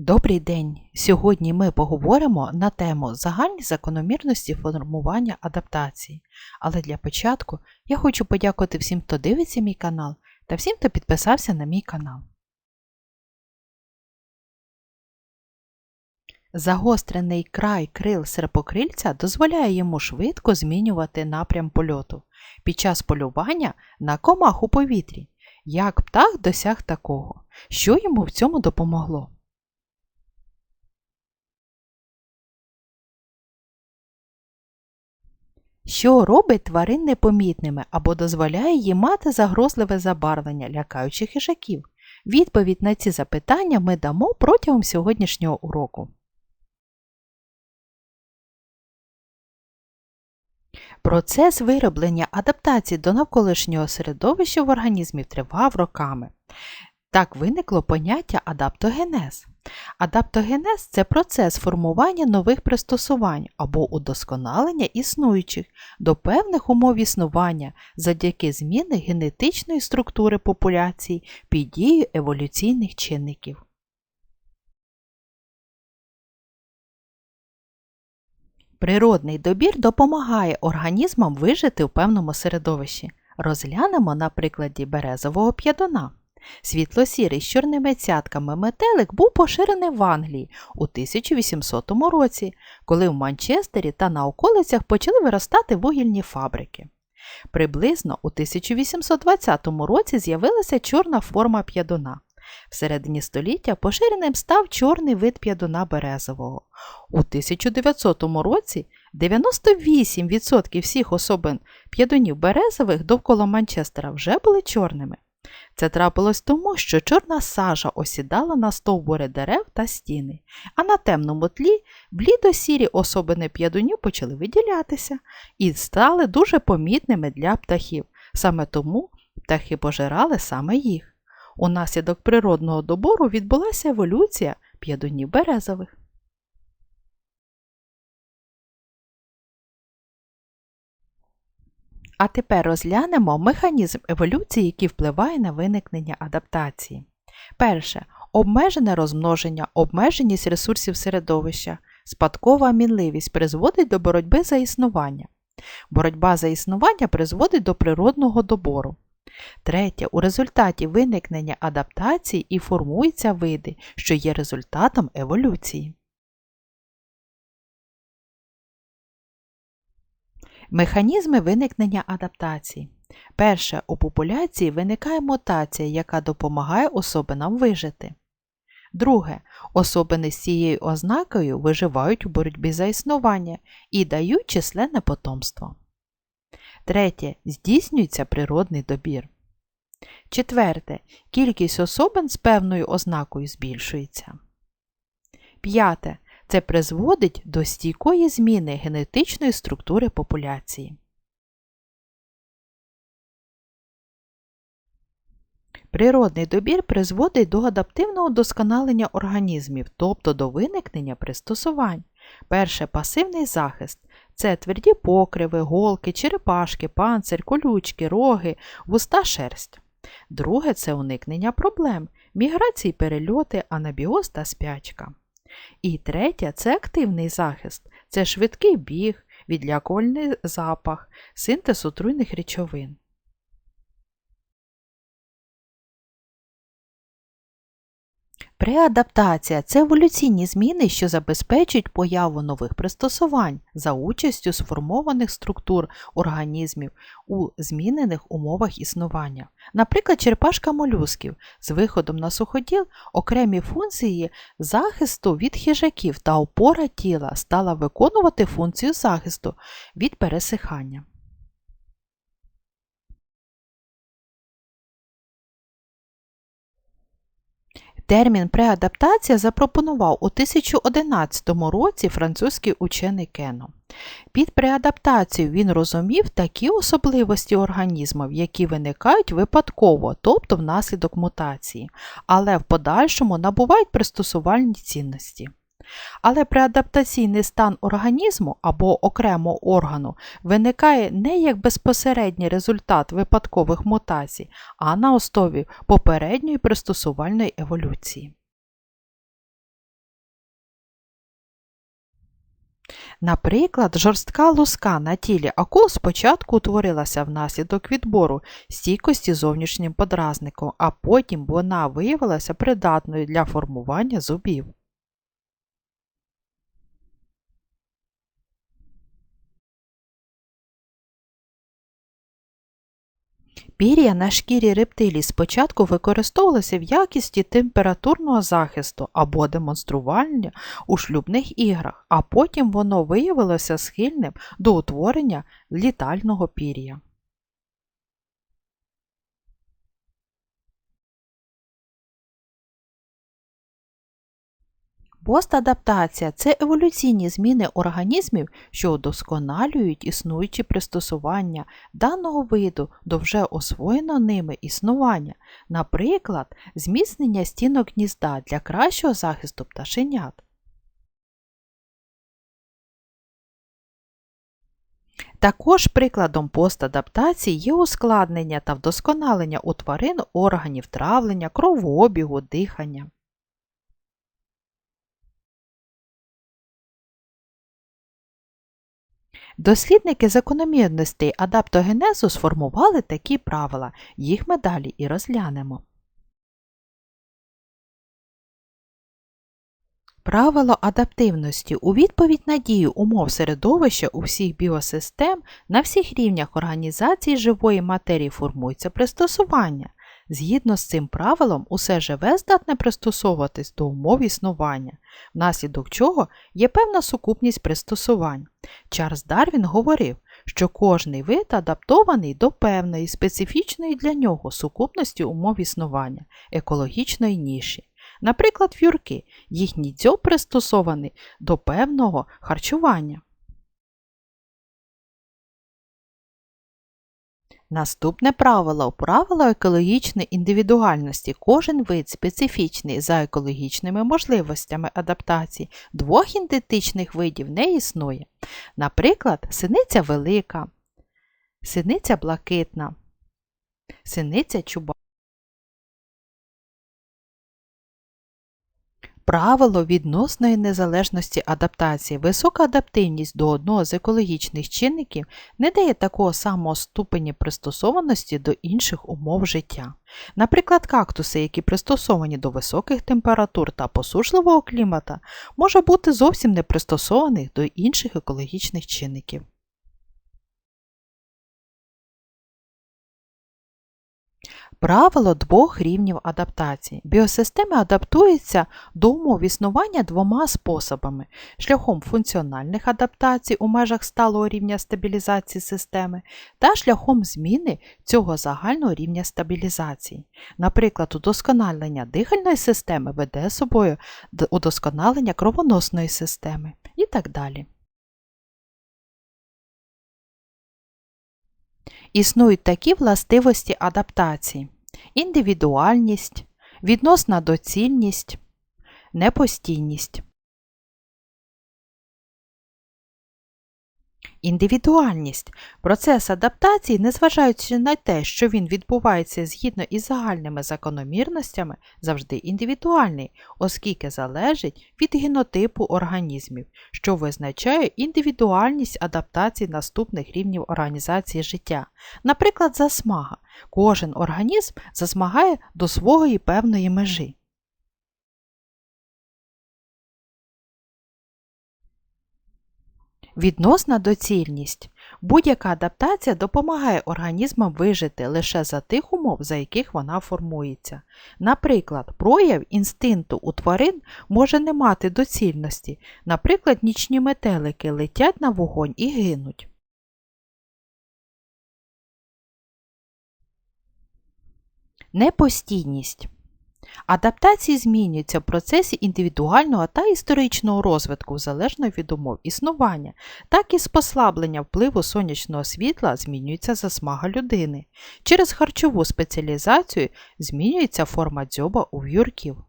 Добрий день! Сьогодні ми поговоримо на тему загальні закономірності формування адаптації. Але для початку я хочу подякувати всім, хто дивиться мій канал та всім, хто підписався на мій канал. Загострений край крил серпокрильця дозволяє йому швидко змінювати напрям польоту під час полювання на комах у повітрі. Як птах досяг такого? Що йому в цьому допомогло? Що робить тварин непомітними або дозволяє їм мати загрозливе забарвлення, лякаючи хижаків? Відповідь на ці запитання ми дамо протягом сьогоднішнього уроку. Процес вироблення адаптації до навколишнього середовища в організмі тривав роками. Так виникло поняття адаптогенез. Адаптогенез це процес формування нових пристосувань або удосконалення існуючих до певних умов існування завдяки зміни генетичної структури популяції під дією еволюційних чинників. Природний добір допомагає організмам вижити в певному середовищі. Розглянемо на прикладі березового п'ядона. Світло-сірий з чорними цятками метелик був поширений в Англії у 1800 році, коли в Манчестері та на околицях почали виростати вугільні фабрики. Приблизно у 1820 році з'явилася чорна форма п'ядона. В середині століття поширеним став чорний вид п'ядона березового. У 1900 році 98% всіх особин п'ядонів березових довкола Манчестера вже були чорними. Це трапилось тому, що чорна сажа осідала на стовбури дерев та стіни, а на темному тлі блідо-сірі особини п'ядунів почали виділятися і стали дуже помітними для птахів. Саме тому птахи пожирали саме їх. Унаслідок природного добору відбулася еволюція п'ядунів березових. А тепер розглянемо механізм еволюції, який впливає на виникнення адаптації. Перше обмежене розмноження, обмеженість ресурсів середовища, спадкова мінливість призводить до боротьби за існування. Боротьба за існування призводить до природного добору. Третє, у результаті виникнення адаптації і формуються види, що є результатом еволюції. Механізми виникнення адаптації. Перше, у популяції виникає мутація, яка допомагає особинам вижити. Друге, особини з цією ознакою виживають у боротьбі за існування і дають численне потомство. Третє. Здійснюється природний добір. Четверте. Кількість особин з певною ознакою збільшується. П'яте. Це призводить до стійкої зміни генетичної структури популяції. Природний добір призводить до адаптивного удосконалення організмів, тобто до виникнення пристосувань. Перше пасивний захист це тверді покриви, голки, черепашки, панцир, колючки, роги, вуста шерсть. Друге це уникнення проблем, міграції перельоти, анабіоз та спячка. І третє це активний захист, це швидкий біг, відлякувальний запах, синтез отруйних речовин. Преадаптація це еволюційні зміни, що забезпечують появу нових пристосувань за участю сформованих структур організмів у змінених умовах існування. Наприклад, черепашка молюсків з виходом на суходіл окремі функції захисту від хижаків та опора тіла стала виконувати функцію захисту від пересихання. Термін преадаптація запропонував у 1011 році французький учений Кено. Під преадаптацією він розумів такі особливості організмів, які виникають випадково, тобто внаслідок мутації, але в подальшому набувають пристосувальні цінності. Але преадаптаційний стан організму або окремо органу виникає не як безпосередній результат випадкових мутацій, а на основі попередньої пристосувальної еволюції. Наприклад, жорстка луска на тілі акул спочатку утворилася внаслідок відбору стійкості зовнішнім подразником, а потім вона виявилася придатною для формування зубів. Пір'я на шкірі рептилій спочатку використовувалося в якості температурного захисту або демонстрування у шлюбних іграх, а потім воно виявилося схильним до утворення літального пір'я. Постадаптація це еволюційні зміни організмів, що удосконалюють існуючі пристосування даного виду до вже освоєного ними існування, наприклад, зміцнення стінок гнізда для кращого захисту пташенят. Також прикладом постадаптації є ускладнення та вдосконалення у тварин органів травлення, кровообігу, дихання. Дослідники закономірностей адаптогенезу сформували такі правила, їх ми далі і розглянемо. Правило адаптивності у відповідь на дію умов середовища у всіх біосистем на всіх рівнях організації живої матерії формується пристосування. Згідно з цим правилом, усе живе здатне пристосовуватись до умов існування, внаслідок чого є певна сукупність пристосувань. Чарльз Дарвін говорив, що кожний вид адаптований до певної специфічної для нього сукупності умов існування, екологічної ніші. Наприклад, в'юрки, їхній дзьоб пристосований до певного харчування. Наступне правило правило екологічної індивідуальності. Кожен вид специфічний за екологічними можливостями адаптації двох ідентичних видів не існує. Наприклад, синиця велика, синиця блакитна, синиця чуба. Правило відносної незалежності адаптації. Висока адаптивність до одного з екологічних чинників не дає такого самого ступені пристосованості до інших умов життя. Наприклад, кактуси, які пристосовані до високих температур та посушливого клімата, може бути зовсім не пристосованих до інших екологічних чинників. Правило двох рівнів адаптації. Біосистеми адаптуються до умов існування двома способами: шляхом функціональних адаптацій у межах сталого рівня стабілізації системи та шляхом зміни цього загального рівня стабілізації. Наприклад, удосконалення дихальної системи веде собою удосконалення кровоносної системи і так далі. Існують такі властивості адаптації: індивідуальність, відносна доцільність, непостійність. Індивідуальність. Процес адаптації, незважаючи на те, що він відбувається згідно із загальними закономірностями, завжди індивідуальний, оскільки залежить від генотипу організмів, що визначає індивідуальність адаптації наступних рівнів організації життя. Наприклад, засмага. Кожен організм засмагає до своєї певної межі. Відносна доцільність. Будь-яка адаптація допомагає організмам вижити лише за тих умов, за яких вона формується. Наприклад, прояв інстинкту у тварин може не мати доцільності, наприклад, нічні метелики летять на вогонь і гинуть. Непостійність. Адаптації змінюються в процесі індивідуального та історичного розвитку залежно від умов існування, так і з послаблення впливу сонячного світла змінюється засмага людини. Через харчову спеціалізацію змінюється форма дзьоба у в'юрків.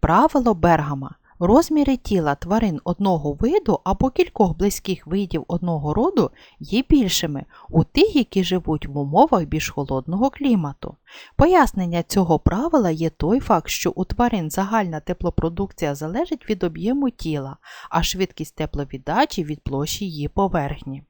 Правило Бергама Розміри тіла тварин одного виду або кількох близьких видів одного роду є більшими у тих, які живуть в умовах більш холодного клімату. Пояснення цього правила є той факт, що у тварин загальна теплопродукція залежить від об'єму тіла, а швидкість тепловіддачі від площі її поверхні.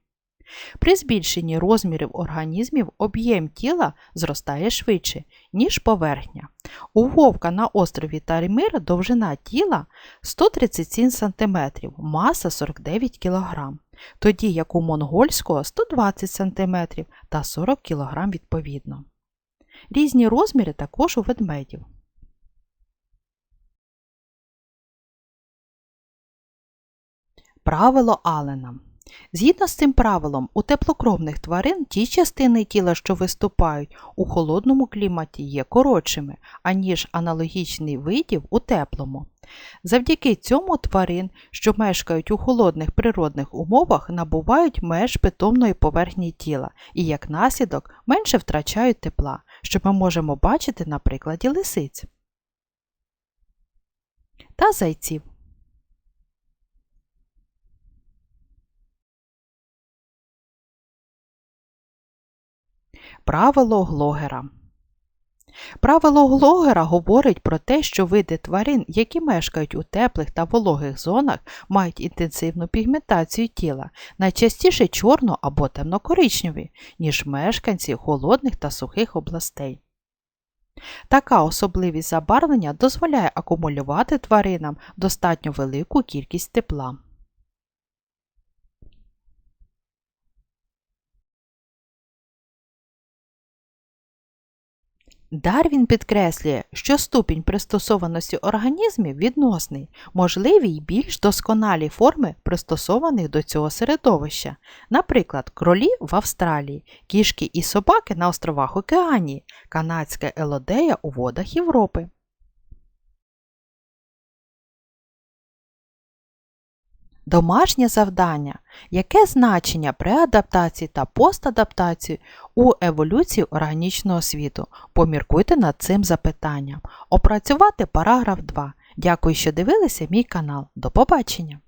При збільшенні розмірів організмів об'єм тіла зростає швидше, ніж поверхня. У вовка на острові Таримир довжина тіла 137 см, маса 49 кг, тоді як у монгольського 120 см та 40 кг відповідно. Різні розміри також у ведмедів. Правило Алена. Згідно з цим правилом, у теплокровних тварин ті частини тіла, що виступають у холодному кліматі, є коротшими, аніж аналогічний видів у теплому. Завдяки цьому тварин, що мешкають у холодних природних умовах, набувають меж питомної поверхні тіла і, як наслідок, менше втрачають тепла, що ми можемо бачити на прикладі лисиць та зайців. Правило Глогера Правило Глогера говорить про те, що види тварин, які мешкають у теплих та вологих зонах, мають інтенсивну пігментацію тіла, найчастіше чорно або темнокоричневі, ніж мешканці холодних та сухих областей. Така особливість забарвлення дозволяє акумулювати тваринам достатньо велику кількість тепла. Дарвін підкреслює, що ступінь пристосованості організмів відносний, можливі й більш досконалі форми пристосованих до цього середовища, наприклад, кролі в Австралії, кішки і собаки на островах Океанії, канадська елодея у водах Європи. Домашнє завдання. Яке значення при адаптації та постадаптації у еволюції органічного світу? Поміркуйте над цим запитанням. Опрацювати параграф 2. Дякую, що дивилися мій канал. До побачення!